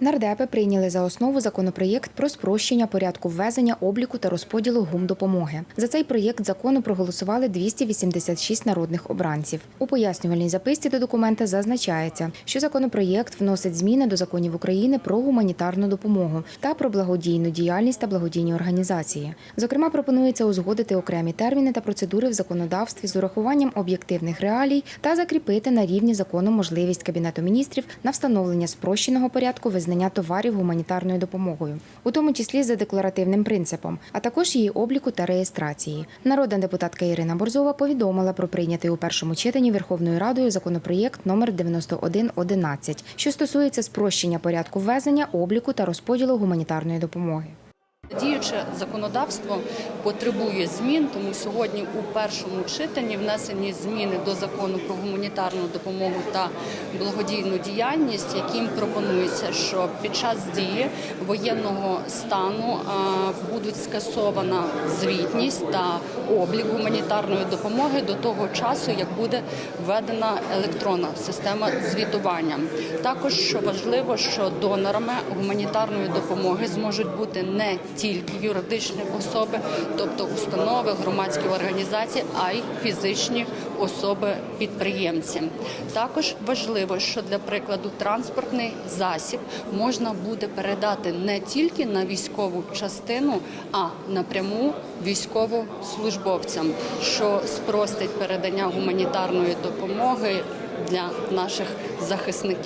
Нардепи прийняли за основу законопроєкт про спрощення порядку ввезення, обліку та розподілу гумдопомоги. За цей проєкт закону проголосували 286 народних обранців. У пояснювальній записці до документа зазначається, що законопроєкт вносить зміни до законів України про гуманітарну допомогу та про благодійну діяльність та благодійні організації. Зокрема, пропонується узгодити окремі терміни та процедури в законодавстві з урахуванням об'єктивних реалій та закріпити на рівні закону можливість Кабінету міністрів на встановлення спрощеного порядку визнання товарів гуманітарною допомогою, у тому числі за декларативним принципом, а також її обліку та реєстрації. Народна депутатка Ірина Борзова повідомила про прийнятий у першому читанні Верховною Радою законопроєкт номер 9111, що стосується спрощення порядку ввезення, обліку та розподілу гуманітарної допомоги. Діюче законодавство потребує змін, тому сьогодні у першому читанні внесені зміни до закону про гуманітарну допомогу та благодійну діяльність, яким пропонується, що під час дії воєнного стану будуть скасована звітність та облік гуманітарної допомоги до того часу, як буде введена електронна система звітування. Також важливо, що донорами гуманітарної допомоги зможуть бути не тільки юридичні особи, тобто установи, громадські організації, а й фізичні особи-підприємці. Також важливо, що для прикладу транспортний засіб можна буде передати не тільки на військову частину, а напряму військовослужбовцям, що спростить передання гуманітарної допомоги для наших захисників.